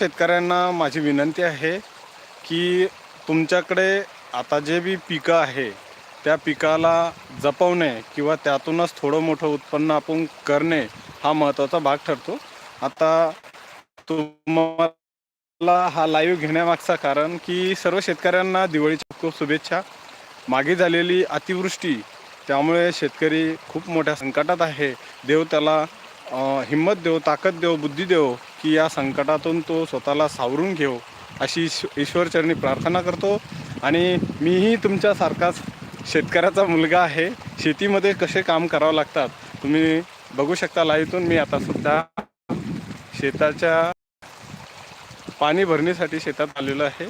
शेतकऱ्यांना माझी विनंती आहे की तुमच्याकडे आता जे बी पिकं आहे त्या पिकाला जपवणे किंवा त्यातूनच थोडं मोठं उत्पन्न आपण करणे हा महत्त्वाचा भाग ठरतो. आता तुम्हाला हा लाईव्ह घेण्यामागचा कारण की सर्व शेतकऱ्यांना दिवाळीच्या खूप शुभेच्छा. मागे झालेली अतिवृष्टी त्यामुळे शेतकरी खूप मोठ्या संकटात आहे. देव त्याला हिंमत देव ताकद देव बुद्धी देव की या संकटातून तो स्वतःला सावरून घेव अशी ईश्वरचरणी प्रार्थना करतो. आणि मीही तुमच्यासारखाच शेतकऱ्याचा मुलगा आहे. शेतीमध्ये कसे काम करावं लागतात तुम्ही बघू शकता लाईतून मी आता सुद्धा शेताच्या पाणी भरणीसाठी शेतात आलेलो आहे.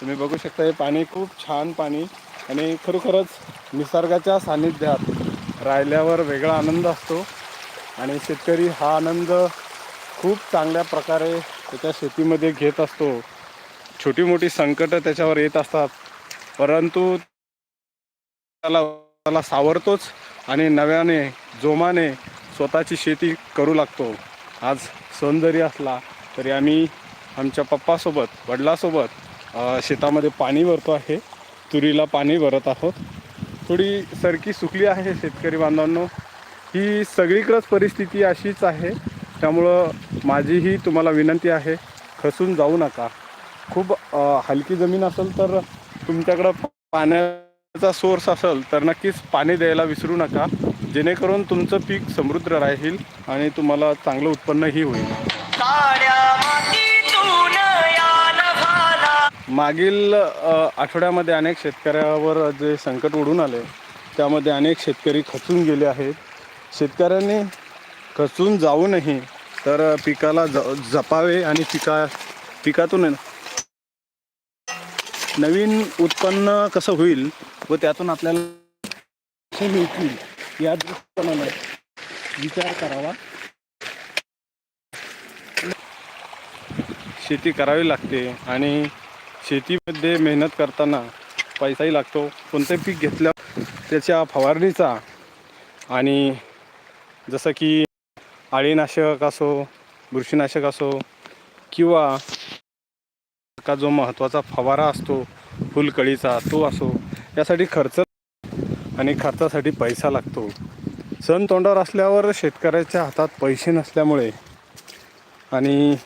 तुम्ही बघू शकता हे पाणी खूप छान पाणी आणि खरोखरच निसर्गाच्या सान्निध्यात राहिल्यावर वेगळा आनंद असतो. आणि शेतकरी हा आनंद खूप चांगल्या प्रकारे त्याच्या शेतीमध्ये घेत असतो. छोटी मोठी संकटं त्याच्यावर येत असतात. परंतु त्याला त्याला सावरतोच आणि नव्याने जोमाने स्वतःची शेती करू लागतो. आज सण जरी असला तरी आम्ही आमच्या पप्पासोबत वडिलासोबत शेतामध्ये पाणी भरतो आहे. तुरीला पाणी भरत आहोत. थोडी सरकी सुकली आहे शेतकरी बांधवांनो. ही सगळीकडंच परिस्थिती अशीच आहे. त्यामुळं माझीही तुम्हाला विनंती आहे खचून जाऊ नका. खूप हलकी जमीन असेल तर तुमच्याकडं पाण्याचा सोर्स असेल तर नक्कीच पाणी द्यायला विसरू नका. जेणेकरून तुमचं पीक समृद्ध राहील आणि तुम्हाला चांगलं उत्पन्नही होईल. मागील आठवड्यामध्ये अनेक शेतकऱ्यावर जे संकट ओढून आले त्यामध्ये अनेक शेतकरी खचून गेले आहेत. शेतकऱ्यांनी खचून जाऊ नये तर पिकाला ज जपावे आणि पिका पिकातून नवीन उत्पन्न कसं होईल व त्यातून आपल्याला मिळतील या दृष्टीकोनानं विचार करावा. शेती करावी लागते आणि शेतीमध्ये मेहनत करताना पैसाही लागतो. कोणतंही पीक घेतल्या त्याच्या फवारणीचा आणि जसं की अळीनाशक असो बुरशीनाशक असो किंवा का जो महत्त्वाचा फवारा असतो फुलकळीचा तो असो यासाठी खर्च आणि खर्चासाठी पैसा लागतो. सण तोंडावर असल्यावर शेतकऱ्याच्या हातात पैसे नसल्यामुळे आणि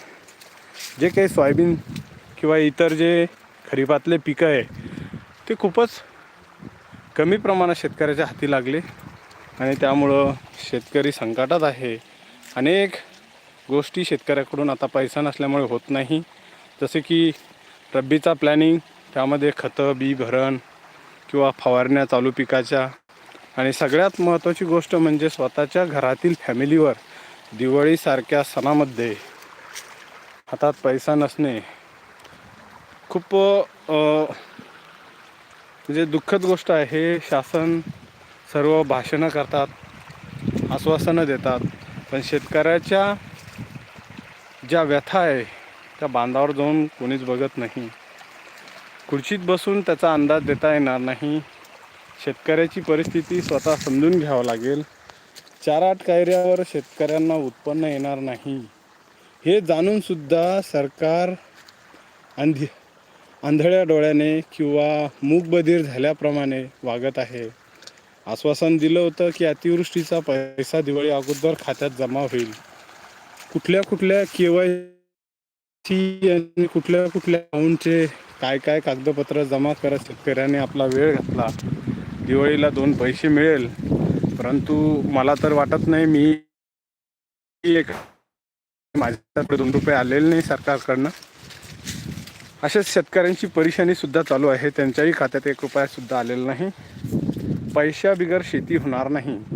जे काही सोयाबीन किंवा इतर जे खरीपातले पिकं आहे ते खूपच कमी प्रमाणात शेतकऱ्याच्या हाती लागले. आणि त्यामुळं शेतकरी संकटात आहे. अनेक गोष्टी शेतकऱ्याकडून आता पैसा नसल्यामुळे होत नाही. जसे की रब्बीचा प्लॅनिंग त्यामध्ये खतं बी भरण किंवा फवारण्या चालू पिकाच्या. आणि सगळ्यात महत्त्वाची गोष्ट म्हणजे स्वतःच्या घरातील फॅमिलीवर दिवाळीसारख्या सणामध्ये हातात पैसा नसणे. खूप म्हणजे दुःखद गोष्ट आहे हे शासन सर्व भाषणं करतात आश्वासनं देतात. पण शेतकऱ्याच्या ज्या व्यथा आहे त्या बांधावर जाऊन कोणीच बघत नाही. खुर्चीत बसून त्याचा अंदाज देता येणार नाही. शेतकऱ्याची परिस्थिती स्वतः समजून घ्यावं लागेल. चार आठ कायऱ्यावर शेतकऱ्यांना उत्पन्न येणार नाही. हे जाणूनसुद्धा सरकार अंधी आंधळ्या डोळ्याने किंवा मूकबधीर झाल्याप्रमाणे वागत आहे. आश्वासन दिलं होतं की अतिवृष्टीचा पैसा दिवाळी अगोदर खात्यात जमा होईल. कुठल्या कुठल्या केवाय सी आणि कुठल्या कुठल्या अकाउंटचे काय काय कागदपत्र जमा करत शेतकऱ्याने आपला वेळ घातला. दिवाळीला दोन पैसे मिळेल. परंतु मला तर वाटत नाही मी एक माझ्याकडे दोन रुपये आलेले नाही सरकारकडनं. अशाच शेतकऱ्यांची परेशानी सुद्धा चालू आहे. त्यांच्याही खात्यात एक रुपया सुद्धा आलेला नाही. पैशा बिगर शेती होणार नाही.